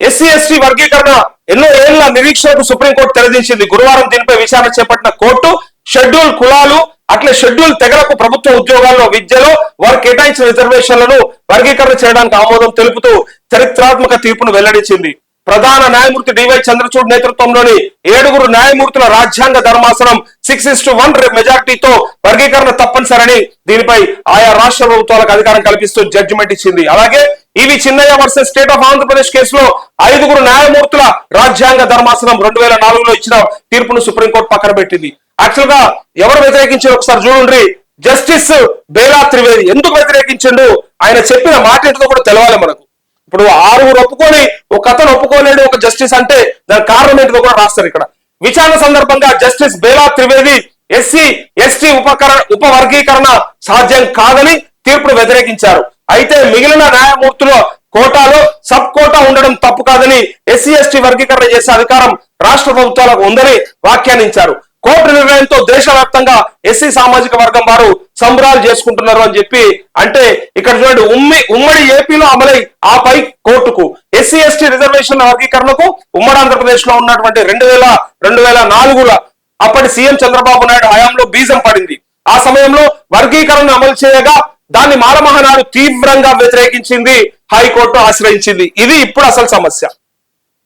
SC ST వర్గీకరణ ఎన్నో ఏళ్ళ నిరీక్షణకు సుప్రీంకోర్టు తెరదించింది. గురువారం దీనిపై విచారణ చేపట్టిన కోర్టు షెడ్యూల్ కులాలు అట్లే షెడ్యూల్ తెగలకు ప్రభుత్వ ఉద్యోగాల్లో విద్యలో వారు కేటాయించిన రిజర్వేషన్లను వర్గీకరణ చేయడానికి ఆమోదం తెలుపుతూ చరిత్రాత్మక తీర్పును వెల్లడించింది. ప్రధాన న్యాయమూర్తి డివై చంద్రచూడ్ నేతృత్వంలోని ఏడుగురు న్యాయమూర్తుల రాజ్యాంగ ధర్మాసనం సిక్స్ ఇస్ టు వన్ మెజార్టీతో వర్గీకరణ తప్పనిసరని దీనిపై ఆయా రాష్ట్ర ప్రభుత్వాలకు అధికారం కల్పిస్తూ జడ్జిమెంట్ ఇచ్చింది. అలాగే E V Chinnaiah versus state of Andhra Pradesh కేసులో ఐదుగురు న్యాయమూర్తుల రాజ్యాంగ ధర్మాసనం రెండు వేల నాలుగులో ఇచ్చిన తీర్పును సుప్రీంకోర్టు పక్కన పెట్టింది. యాక్చువల్గా ఎవరు వ్యతిరేకించారు ఒకసారి చూడండి. జస్టిస్ బేలా త్రివేది ఎందుకు వ్యతిరేకించిండు? ఆయన చెప్పిన మాట ఏంటో కూడా తెలవాలి మనకు. ఇప్పుడు ఆరుగురు ఒప్పుకొని ఒక అతను ఒప్పుకోలేడు ఒక జస్టిస్ అంటే దాని కారణం ఏంటో కూడా రాస్తారు ఇక్కడ. విచారణ సందర్భంగా justice Bela Trivedi SC ST ఉపకర ఉపవర్గీకరణ సాధ్యం కాదని తీర్పును వ్యతిరేకించారు. అయితే మిగిలిన న్యాయమూర్తుల కోటాలో సబ్ కోటా ఉండడం తప్పు కాదని ఎస్సీ ఎస్టీ వర్గీకరణ చేసే అధికారం రాష్ట్ర ప్రభుత్వాలకు ఉందని వ్యాఖ్యానించారు. కోర్టు నిర్ణయంతో దేశవ్యాప్తంగా ఎస్సీ సామాజిక వర్గం వారు సంబరాలు చేసుకుంటున్నారు అని చెప్పి అంటే ఇక్కడ చూడండి ఉమ్మి ఉమ్మడి ఏపీలో అమలై ఆ పై కోర్టుకు. ఎస్సీ ఎస్టీ రిజర్వేషన్ వర్గీకరణకు ఉమ్మడి ఆంధ్రప్రదేశ్లో ఉన్నటువంటి రెండు వేల రెండు వేల నాలుగుల అప్పటి సీఎం చంద్రబాబు నాయుడు హయాంలో బీజం పడింది. ఆ సమయంలో వర్గీకరణ అమలు చేయగా దాన్ని మారమహనాడు తీవ్రంగా వ్యతిరేకించింది హైకోర్టు ఆశ్రయించింది. ఇది ఇప్పుడు అసలు సమస్య.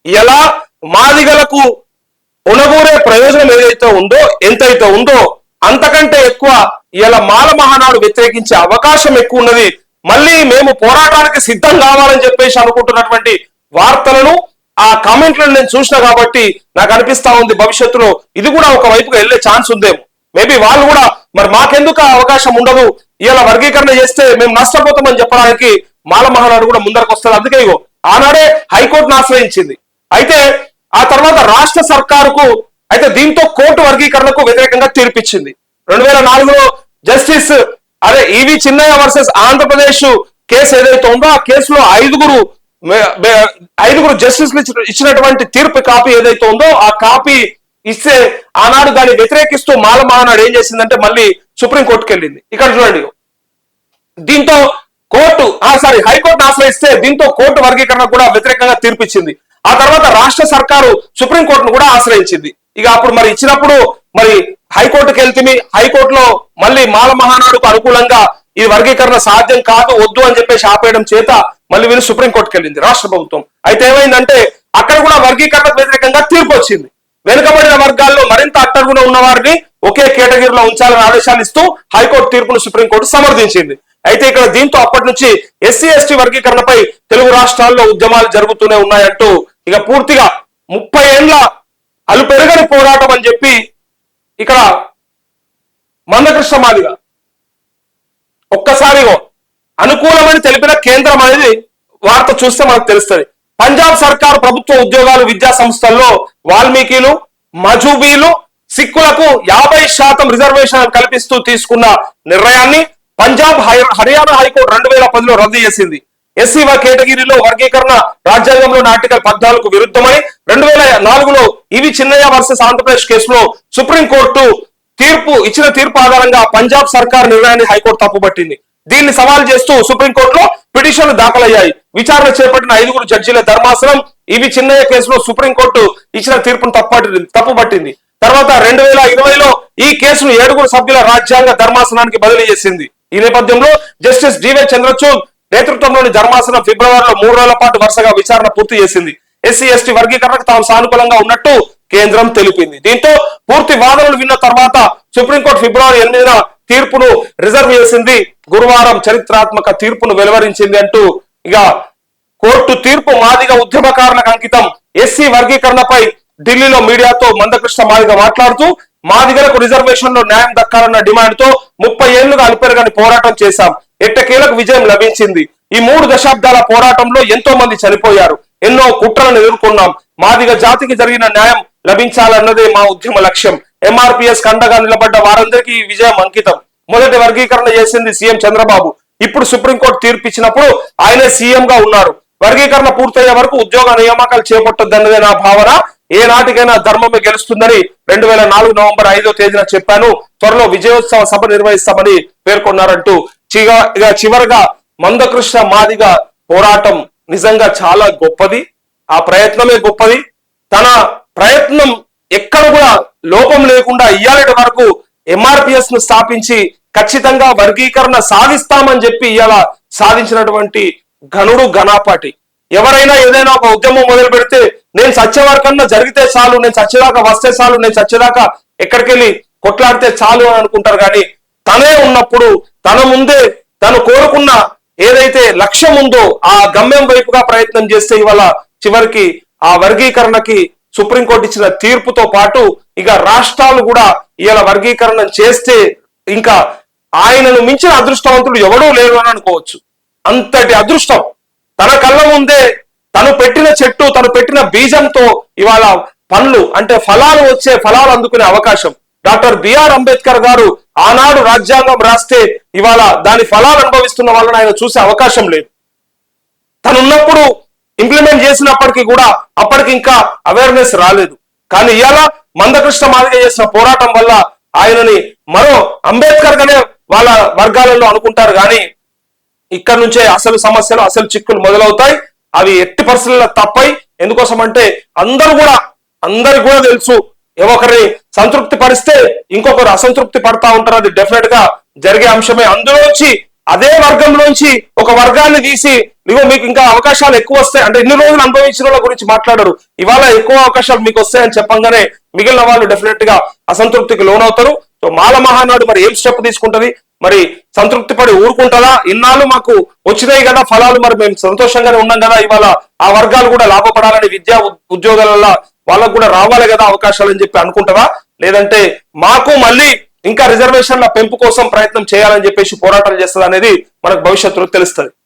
ఎలా మాదిగలకు ఉనగూరే ప్రయోజనం ఏదైతే ఉందో ఎంతైతే ఉందో అంతకంటే ఎక్కువ ఇలా మాల మహానాడు వ్యతిరేకించే అవకాశం ఎక్కువ ఉన్నది. మళ్ళీ మేము పోరాటానికి సిద్ధం కావాలని చెప్పేసి అనుకుంటున్నటువంటి వార్తలను ఆ కామెంట్లను నేను చూసిన కాబట్టి నాకు అనిపిస్తా ఉంది భవిష్యత్తులో. ఇది కూడా ఒక వైపుగా వెళ్ళే ఛాన్స్ ఉందేమో. మేబీ వాళ్ళు కూడా మరి మాకెందుకు ఆ అవకాశం ఉండదు? ఇలా వర్గీకరణ చేస్తే మేము నష్టపోతామని చెప్పడానికి మాల మహానాడు కూడా ముందరకు వస్తారు అందుకే ఇగో ఆనాడే హైకోర్టును ఆశ్రయించింది. అయితే ఆ తర్వాత రాష్ట్ర సర్కారుకు అయితే దీంతో కోర్టు వర్గీకరణకు వ్యతిరేకంగా తీర్పిచ్చింది. రెండు వేల నాలుగులో జస్టిస్ అదే E V Chinnaiah versus Andhra Pradesh case ఏదైతే ఉందో ఆ కేసులో ఐదుగురు ఐదుగురు జస్టిస్లు ఇచ్చిన- ఇచ్చినటువంటి తీర్పు కాపీ ఏదైతే ఉందో ఆ కాపీ ఇస్తే ఆనాడు దాన్ని వ్యతిరేకిస్తూ మాల మహానాడు ఏం చేసిందంటే మళ్ళీ సుప్రీంకోర్టుకి వెళ్ళింది. ఇక్కడ చూడండి. దీంతో కోర్టు ఆ సారీ హైకోర్టు ఆశ్రయిస్తే దీంతో కోర్టు వర్గీకరణ కూడా వ్యతిరేకంగా తీర్పిచ్చింది. ఆ తర్వాత రాష్ట్ర సర్కారు సుప్రీం కోర్టును కూడా ఆశ్రయించింది. ఇక అప్పుడు మరి ఇచ్చినప్పుడు మరి హైకోర్టుకి వెళ్తే హైకోర్టులో మళ్ళీ మాల మహానాడుకు అనుకూలంగా ఈ వర్గీకరణ సాధ్యం కాదు వద్దు అని చెప్పేసి ఆపేయడం చేత మళ్ళీ వీళ్ళు సుప్రీంకోర్టుకి వెళ్ళింది రాష్ట్ర ప్రభుత్వం. అయితే ఏమైందంటే అక్కడ కూడా వర్గీకరణకు వ్యతిరేకంగా తీర్పు వచ్చింది వెనుకబడిన వర్గాల్లో మరింత అట్టడుగున ఉన్న వారిని ఒకే కేటగిరీలో ఉంచాలని ఆదేశాలు ఇస్తూ హైకోర్టు తీర్పును సుప్రీంకోర్టు సమర్థించింది. అయితే ఇక్కడ దీంతో అప్పటి నుంచి ఎస్సీ ఎస్టీ వర్గీకరణపై తెలుగు రాష్ట్రాల్లో ఉద్యమాలు జరుగుతూనే ఉన్నాయంటూ ఇక పూర్తిగా ముప్పై ఏండ్ల అలుపెరగని పోరాటం అని చెప్పి ఇక్కడ మందకృష్ణ మాదిగా ఒక్కసారిగో అనుకూలమని తెలిపిన కేంద్రం అనేది వార్త చూస్తే మనకు తెలుస్తుంది. పంజాబ్ సర్కార్ ప్రభుత్వ ఉద్యోగాలు విద్యా సంస్థల్లో వాల్మీకిలు మజూబీలు సిక్కులకు యాభై శాతం రిజర్వేషన్ కల్పిస్తూ తీసుకున్న నిర్ణయాన్ని పంజాబ్ హై- హర్యానా హైకోర్టు రెండు వేల పదిలో రద్దు చేసింది. ఎస్సీ కేటగిరీలో వర్గీకరణ రాజ్యాంగంలోని ఆర్టికల్ పద్నాలుగు విరుద్ధమని రెండు వేల నాలుగులో ఇవి చిన్నయ్య వర్సెస్ ఆంధ్రప్రదేశ్ కేసులో సుప్రీంకోర్టు తీర్పు ఇచ్చిన తీర్పు ఆధారంగా పంజాబ్ సర్కార్ నిర్ణయాన్ని హైకోర్టు తప్పుపట్టింది. దీన్ని సవాల్ చేస్తూ సుప్రీంకోర్టులో పిటిషన్లు దాఖలయ్యాయి. విచారణ చేపట్టిన ఐదుగురు జడ్జీల ధర్మాసనం ఇవి చిన్నయ్య కేసులో సుప్రీంకోర్టు ఇచ్చిన తీర్పును తప్పటి తప్పుపట్టింది. తర్వాత రెండు వేల ఇరవైలో ఈ కేసును ఏడుగురు సభ్యుల రాజ్యాంగ ధర్మాసనానికి బదిలీ చేసింది. ఈ నేపథ్యంలో జస్టిస్ డివై చంద్రచూడ్ నేతృత్వంలోని ధర్మాసనం ఫిబ్రవరిలో మూడు రోజుల పాటు వరుసగా విచారణ పూర్తి చేసింది. ఎస్సీ ఎస్టీ వర్గీకరణకు తాము సానుకూలంగా ఉన్నట్టు కేంద్రం తెలిపింది. దీంతో పూర్తి వాదనలు విన్న తర్వాత సుప్రీంకోర్టు ఫిబ్రవరి ఎనిమిదిన తీర్పును రిజర్వ్ చేసింది. గురువారం చరిత్రాత్మక తీర్పును వెలువరించింది అంటూ ఇక కోర్టు తీర్పు మాదిగ ఉద్యమకారులకు అంకితం. ఎస్సీ వర్గీకరణపై ఢిల్లీలో మీడియాతో మందకృష్ణ మాదిగ మాట్లాడుతూ మాదిగలకు రిజర్వేషన్లో న్యాయం దక్కాలన్న డిమాండ్తో ముప్పై ఏళ్ళుగా అల్పెరగని పోరాటం చేశాం. ఎట్టకేలకు విజయం లభించింది. ఈ మూడు దశాబ్దాల పోరాటంలో ఎంతో మంది చనిపోయారు. ఎన్నో కుట్రలను ఎదుర్కొన్నాం. మాదిగ జాతికి జరిగిన న్యాయం లభించాలన్నదే మా ఉద్యమ లక్ష్యం. ఎంఆర్పిఎస్ కండగా నిలబడ్డ వారందరికీ ఈ విజయం అంకితం. మొదటి వర్గీకరణ చేసింది సీఎం చంద్రబాబు. ఇప్పుడు సుప్రీంకోర్టు తీర్పు ఇచ్చినప్పుడు ఆయనే సీఎం గా ఉన్నారు. వర్గీకరణ పూర్తయ్యే వరకు ఉద్యోగ నియామకాలు చేపట్టొద్దన్నదే నా భావన. ఏ నాటికైనా ధర్మమే గెలుస్తుందని రెండు వేల నాలుగు నవంబర్ ఐదో తేదీన చెప్పాను. త్వరలో విజయోత్సవ సభ నిర్వహిస్తామని పేర్కొన్నారంటూ. చిగా ఇక చివరగా మందకృష్ణ మాదిగ పోరాటం నిజంగా చాలా గొప్పది. ఆ ప్రయత్నమే గొప్పది. తన ప్రయత్నం ఎక్కడ కూడా లోపం లేకుండా ఇయ్యాలటి వరకు ఎంఆర్పిఎస్ను స్థాపించి ఖచ్చితంగా వర్గీకరణ సాధిస్తామని చెప్పి ఇవాళ సాధించినటువంటి ఘనుడు ఘనాపాటి. ఎవరైనా ఏదైనా ఒక ఉద్యమం మొదలు పెడితే నేను సచ్చే వరకన్నా జరిగితే చాలు నేను సచ్చేదాకా వస్తే చాలు నేను సచ్చేదాకా ఎక్కడికెళ్ళి కొట్లాడితే చాలు అని అనుకుంటారు కానీ తనే ఉన్నప్పుడు తన ముందే తను కోరుకున్న ఏదైతే లక్ష్యం ఉందో ఆ గమ్యం వైపుగా ప్రయత్నం చేస్తే ఇవాళ చివరికి ఆ వర్గీకరణకి సుప్రీంకోర్టు ఇచ్చిన తీర్పుతో పాటు ఇక రాష్ట్రాలు కూడా ఇలా వర్గీకరణ చేస్తే ఇంకా ఆయనను మించిన అదృష్టవంతుడు ఎవడూ లేరు అని అనుకోవచ్చు. అంతటి అదృష్టం. తన కళ్ళ ముందే తను పెట్టిన చెట్టు తను పెట్టిన బీజంతో ఇవాళ పండ్లు అంటే ఫలాలు వచ్చే ఫలాలు అందుకునే అవకాశం. డాక్టర్ బిఆర్ అంబేద్కర్ గారు ఆనాడు రాజ్యాంగం రాస్తే ఇవాళ దాని ఫలాలు అనుభవిస్తున్న వాళ్ళని ఆయన చూసే అవకాశం లేదు. తనున్నప్పుడు ఇంప్లిమెంట్ చేసినప్పటికీ కూడా అప్పటికి ఇంకా అవేర్నెస్ రాలేదు. కానీ ఇవాళ మందకృష్ణ మాదిగ చేసిన పోరాటం వల్ల ఆయనని మరో అంబేద్కర్ గానే వాళ్ళ వర్గాలలో అనుకుంటారు. కానీ ఇక్కడ నుంచే అసలు సమస్యలు అసలు చిక్కులు మొదలవుతాయి. అవి ఎట్టి పరిస్థితుల్లో తప్పై ఎందుకోసం అంటే అందరూ కూడా అందరికి కూడా తెలుసు ఒకరిని సంతృప్తి పరిస్తే ఇంకొకరు అసంతృప్తి పడతా ఉంటారు. అది డెఫినెట్గా జరిగే అంశమే. అందులోంచి అదే వర్గంలోంచి ఒక వర్గాన్ని తీసి ఇగో మీకు ఇంకా అవకాశాలు ఎక్కువ వస్తాయి. అంటే ఇన్ని రోజులు అనుభవించిన వాళ్ళ గురించి మాట్లాడరు. ఇవాళ ఎక్కువ అవకాశాలు మీకు వస్తాయని చెప్పంగానే మిగిలిన వాళ్ళు డెఫినెట్గా అసంతృప్తికి లోనవుతారు. సో మాల మహానాడు మరి ఏం స్టెప్ తీసుకుంటది? మరి సంతృప్తి పడి ఊరుకుంటుందా? ఇన్నాళ్ళు మాకు వచ్చినాయి కదా ఫలాలు మరి మేము సంతోషంగానే ఉన్నాం కదా. ఇవాళ ఆ వర్గాలు కూడా లాభపడాలని విద్యా ఉద్యోగాల ఉద్యోగాలలో వాళ్ళకు కూడా రావాలి కదా అవకాశాలు అని చెప్పి అనుకుంటారా లేదంటే మాకు మళ్ళీ ఇంకా రిజర్వేషన్ల పెంపు కోసం ప్రయత్నం చేయాలని చెప్పేసి పోరాటాలు చేస్తుంది అనేది మనకు భవిష్యత్తులో తెలుస్తుంది.